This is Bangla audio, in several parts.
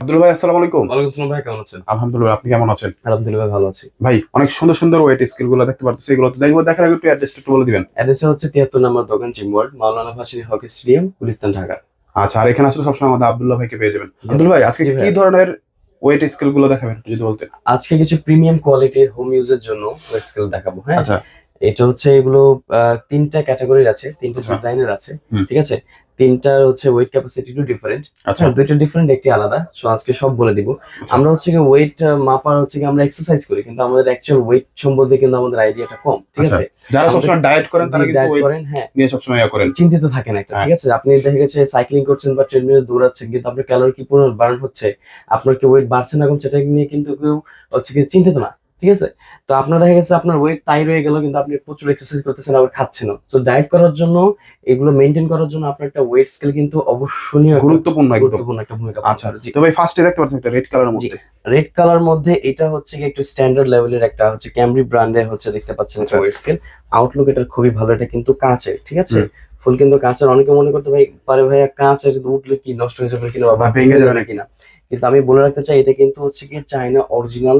আব্দুল ভাই আসসালামু আলাইকুম। ওয়ালাইকুম আসসালাম ভাই কেমন আছেন? আলহামদুলিল্লাহ আপনি কেমন আছেন? আলহামদুলিল্লাহ ভালো আছি। ভাই অনেক সুন্দর সুন্দর ওয়েট স্কিলগুলো দেখতে পারতেছি এগুলো তো দেখব দেখার আগে একটু অ্যাড্রেসটা একটু বলে দিবেন। অ্যাড্রেসটা হচ্ছে তিয়াত্তর নম্বর দোকান চিমওয়ার্ড মাওলানা ভাসিনী হকি স্টেডিয়াম গুলিস্তান ঢাকা। আচ্ছা আর এখানে আসলে সবসময় আমাদের আব্দুল্লাহ ভাইকে পেয়ে যাবেন। আব্দুল ভাই আজকে কি ধরনের ওয়েট স্কিলগুলো দেখাবেন যদি বলতেন? আজকে কিছু প্রিমিয়াম কোয়ালিটির হোম ইউজের জন্য ওয়েট স্কেল দেখাবো হ্যাঁ? আচ্ছা। এটা হচ্ছে এগুলো আহ, তিনটা ক্যাটাগরির আছে তিনটা আচ্ছা। ডিজাইনের আছে ঠিক আছে? তিনটার হচ্ছে ওয়েট ক্যাপাসিটি টু ডিফারেন্ট আচ্ছা। হ্যাঁ দুইটা ডিফারেন্ট একটি আলাদা। সো আজকে সব বলে দিব। আমরা হচ্ছে কি ওয়েট মাপার হচ্ছে কি আমরা এক্সারসাইজ করি কিন্তু আমাদের অ্যাকচুয়াল ওয়েট সম্বন্ধে কিন্তু আমাদের আইডিয়াটা কম ঠিক আচ্ছা। আছে? যারা সবসময় ডায়েট করেন তারা কিন্তু ওয়েট করেন হ্যাঁ। নিয়ে সবসময় ইয়া করেন। চিন্তিত থাকেন একটা হ্যাঁ। ঠিক আছে? আপনি দেখা গেছে সাইক্লিং করছেন বা ট্রেডমিলে দৌড়াচ্ছেন কিন্তু আপনার ক্যালোরি কি পুরো বার্ন হচ্ছে আপনার কি ওয়েট বাড়ছে না কমছে সেটা নিয়ে কিন্তু কেউ হচ্ছে কি চিন্তিত না। ঠিক আছে? তো আপনার দেখা গেছে আপনার ওয়েট তাই রয়ে গেল কিন্তু আপনি প্রচুর এক্সারসাইজ করতেছেন আবার খাচ্ছেন না। তো ডায়েট করার জন্য এগুলো মেনটেন করার জন্য আপনার একটা ওয়েট স্কেল কিন্তু অবশ্যই গুরুত্বপূর্ণ গুরুত্বপূর্ণ একটা ভূমিকা আচ্ছা জি। তো ভাই ফার্স্টে দেখতে পাচ্ছেন একটা রেড কালারের মধ্যে। রেড কালার মধ্যে এটা হচ্ছে কি একটু স্ট্যান্ডার্ড লেভেলের একটা হচ্ছে ক্যামরি ব্র্যান্ডের হচ্ছে দেখতে পাচ্ছেন একটা। ওয়েট স্কেল আউটলুক এটা খুবই ভালো এটা কিন্তু কাঁচের ঠিক আছে? ফুল কিন্তু কাঁচের। অনেকে মনে করতে ভাই পারে ভাইয়া কাঁচের উঠলে কি নষ্ট হয়ে যাবে কিনা বা ভেঙে যাবে নাকি না। কিন্তু আমি বলে রাখতে চাই এটা কিন্তু হচ্ছে কি চাইনা অরিজিনাল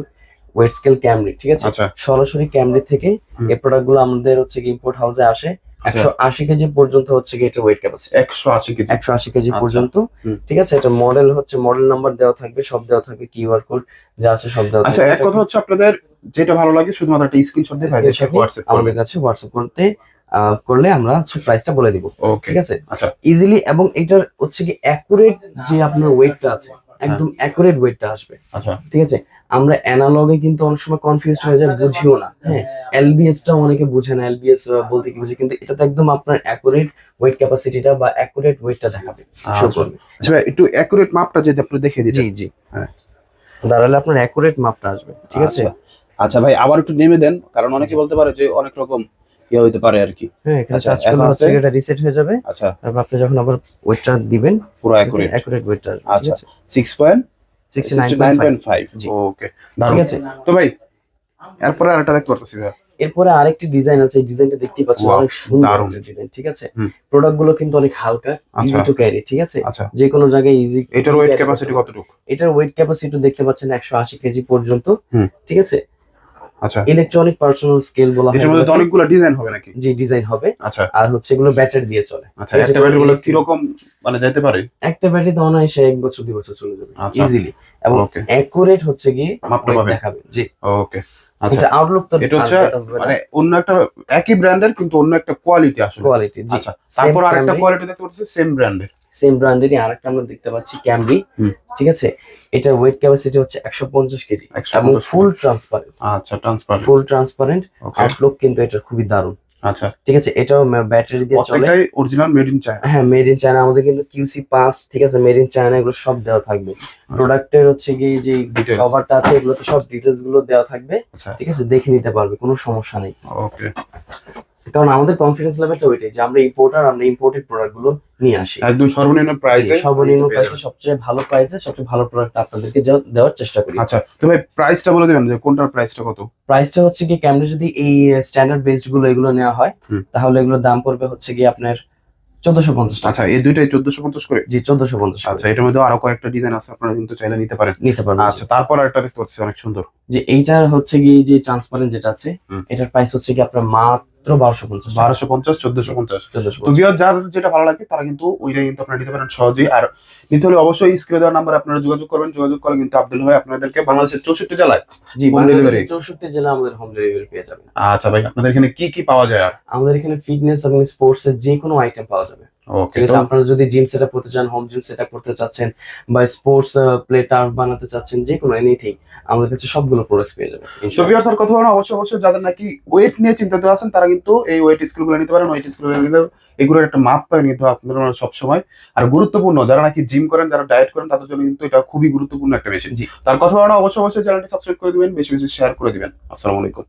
ওয়েট স্কেল ক্যামরি ঠিক আছে? আচ্ছা। সরাসরি ক্যামরি থেকে এই প্রোডাক্টগুলো আমাদের হচ্ছে কি ইম্পোর্ট হাউসে আসে। একশো আশি কেজি পর্যন্ত হচ্ছে কি এটা ওয়েট ক্যাপাসিটি একশো আশি কেজি। একশো আশি কেজি আচ্ছা। পর্যন্ত ঠিক আছে? এটা মডেল হচ্ছে মডেল নাম্বার দেওয়া থাকবে সব দেওয়া থাকবে কিউআর কোড যা আছে সব দেওয়া আচ্ছা এক কথা হচ্ছে আপনাদের যেটা ভালো লাগে শুধুমাত্র একটা স্ক্রিনশট দিয়ে সাথে হোয়াটসঅ্যাপ আমাদের কাছে হোয়াটসঅ্যাপ করতে করলে আমরা হচ্ছে প্রাইসটা বলে দিব। ঠিক আছে? আচ্ছা। ইজিলি এবং এটার হচ্ছে কি অ্যাকুরেট যে আপনার ওয়েটটা আছে একদম অ্যাকুরেট ওয়েটটা আসবে। আচ্ছা। ঠিক আছে? আমরা অ্যানালগে কিন্তু অনেক সময় কনফিউজ হয়ে যায় বুঝিও না। হ্যাঁ এলবিএস টাও অনেকে বুঝে না এলবিএস বলতে কি বুঝে কিন্তু এটাতে একদম আপনার অ্যাকুরেট ওয়েট ক্যাপাসিটিটা বা অ্যাকুরেট ওয়েটটা দেখাবে আচ্ছা। আচ্ছা ভাই একটু অ্যাকুরেট মাপটা যদি আপনি দেখিয়ে দিতেন। জি জি। হ্যাঁ। দাঁড়ালে আপনার অ্যাকুরেট মাপটা আসবে ঠিক আছে? আচ্ছা। আচ্ছা ভাই আবার একটু নেমে দেন কারণ অনেকে বলতে পারে যে অনেক রকম ইয়ে হইতে পারে আর কি হ্যাঁ এখানে আচ্ছা, টাচ করলে হচ্ছে এটা রিসেট হয়ে যাবে। আচ্ছা। তারপর আপনি যখন আবার ওয়েটটা দিবেন পুরো অ্যাকুরেট অ্যাকুরেট ওয়েটটা আচ্ছা। আছে? সিক্স পয়েন্ট 69.5 জি। ওকে ঠিক আছে। তো ভাই এরপরে আরেকটা দেখতে পারতেছি ভাই এরপরে আরেকটি ডিজাইন আছে এই ডিজাইনটা দেখতেই পাচ্ছেন অনেক সুন্দর। ডিজাইন ঠিক আছে। প্রোডাক্টগুলো কিন্তু অনেক হালকা ইজি। টু ক্যারি ঠিক আছে? আচ্ছা। যে কোনো জায়গায় ইজি এটার ওয়েট ক্যাপাসিটি কতটুকু? এটার ওয়েট ক্যাপাসিটি দেখতে পাচ্ছেন একশো আশি কেজি পর্যন্ত। ঠিক আছে? আচ্ছা। ইলেকট্রনিক পার্সোনাল স্কেল বলা হয় এটার মধ্যে অনেকগুলো ডিজাইন হবে নাকি? যে ডিজাইন হবে। আচ্ছা। আর হচ্ছে এগুলো ব্যাটারি দিয়ে চলে। আচ্ছা একটা ব্যাটারি গুলো electric- কীরকম মানে যেতে পারে? একটা ব্যাটারি তো অনায়াসে এক বছর দুই বছর চলে যাবে আচ্ছা। ইজিলি এবং ওকে অ্যাকুরেট হচ্ছে গিয়ে মাপটা পাবে। দেখাবে। জি। ওকে আচ্ছা। আউটলুক তো এটা হচ্ছে মানে অন্য একটা একই ব্র্যান্ডের কিন্তু অন্য একটা কোয়ালিটি আসলে। কোয়ালিটি জি। আচ্ছা। তারপর আরেকটা কোয়ালিটি দেখতে পাচ্ছি সেম ব্র্যান্ডের সেম ব্র্যান্ডেরই আরেকটা আমরা দেখতে পাচ্ছি ক্যামরি। ঠিক আছে? এটা ওয়েট ক্যাপাসিটি হচ্ছে একশো পঞ্চাশ কেজি। এবং ফুল ট্রান্সপারেন্ট আচ্ছা ট্রান্সফার ফুল ট্রান্সপারেন্ট আউটলুক কিন্তু এটা খুবই দারুণ। আচ্ছা। ঠিক আছে? এটাও ব্যাটারি দিয়ে চলে। প্রত্যেকটাই অরিজিনাল মেড ইন চায়না হ্যাঁ মেড ইন চায়না আমাদের কিন্তু কিউসি পাস ঠিক আছে? মেড ইন চায়না এগুলো সব দেওয়া থাকবে। প্রোডাক্টের হচ্ছে কি যে. কভারটা আছে এগুলোতে সব ডিটেলসগুলো দেওয়া থাকবে। আচ্ছা। ঠিক আছে? দেখে নিতে পারবে কোনো সমস্যা নেই। ওকে কারণ আমাদের কনফিডেন্স লেভেলটা ওইটাই যে আমরা ইম্পোর্টার আমরা ইম্পোর্টেড প্রোডাক্টগুলো নিয়ে আসি। একদম সর্বনিম্ন প্রাইসে সর্বনিম্ন প্রাইসে সবচেয়ে ভালো প্রাইসে সবচেয়ে ভালো প্রোডাক্ট আপনাদেরকে দেওয়ার চেষ্টা করি। আচ্ছা তো ভাই প্রাইসটা বলে দেবেন যে কোনটার প্রাইসটা কত? প্রাইসটা হচ্ছে কি ক্যামেরা যদি এই স্ট্যান্ডার্ড বেসডগুলো এগুলো নেওয়া হয় তাহলে এগুলোর দাম পড়বে হচ্ছে কি আপনার চোদ্দশো পঞ্চাশ আচ্ছা এই দুইটাই চোদ্দশো পঞ্চাশ করে? জি চোদ্দশো পঞ্চাশ আচ্ছা এটার মধ্যে আরও কয়েকটা ডিজাইন আছে আপনারা কিন্তু চাইলে নিতে পারেন। নিতে পারবেন আচ্ছা তারপর আরেকটা দেখতে পাচ্ছি অনেক সুন্দর। যে এইটার হচ্ছে কি যে ট্রান্সপারেন্ট যেটা আছে এটার প্রাইস হচ্ছে কি আপনার মাত্র বারোশো পঞ্চাশ চোদ্দশো পঞ্চাশ। তো বিয়ার যার যেটা ভালো লাগে তারা কিন্তু ওইটাই কিন্তু আপনারা নিতে পারেন সহজেই। আর নিতে হলে অবশ্যই স্ক্রিনে দেওয়ার নাম্বার আপনারা যোগাযোগ করবেন। যোগাযোগ করে কিন্তু আব্দুল ভাই আপনাদেরকে বাংলাদেশের চৌষট্টি জেলায় জি চৌষট্টি জেলা আমাদের হোম ডেলিভারি পেয়ে যাবেন। আচ্ছা ভাই আপনাদের এখানে কি কি পাওয়া যায় আর? আমাদের এখানে ফিটনেস এবং স্পোর্টস এর যে কোনো আইটেম পাওয়া যাবে। ঠিক আছে আপনারা যদি জিম সেট করতে চান হোম জিম সেটআপ করতে চাচ্ছেন বা স্পোর্টস প্লে টার্ফ বানাতে চাচ্ছেন যে কোনো এনিথিং আমাদের কাছে সবগুলো প্রোডাক্ট পেয়ে যাবেন ইনশাআল্লাহ। ভিউয়ার্স আর কথা বলা অবশ্যই অবশ্যই যাদের নাকি ওয়েট নিয়ে চিন্তিত আছেন তারা কিন্তু এই ওয়েট স্কুলগুলো নিতে পারেন ওয়েট স্কুলগুলো নিলে এগুলোর একটা মাপ পাবেন কিন্তু আপনারা সবসময় আর গুরুত্বপূর্ণ যারা নাকি জিম করেন যারা ডায়েট করেন তাদের জন্য কিন্তু এটা খুবই গুরুত্বপূর্ণ একটা মেশিন। তার কথা বলা অবশ্যই অবশ্যই চ্যানেলটি সাবস্ক্রাইব করে দিবেন বেশি বেশি শেয়ার করে দিবেন আসসালামু আলাইকুম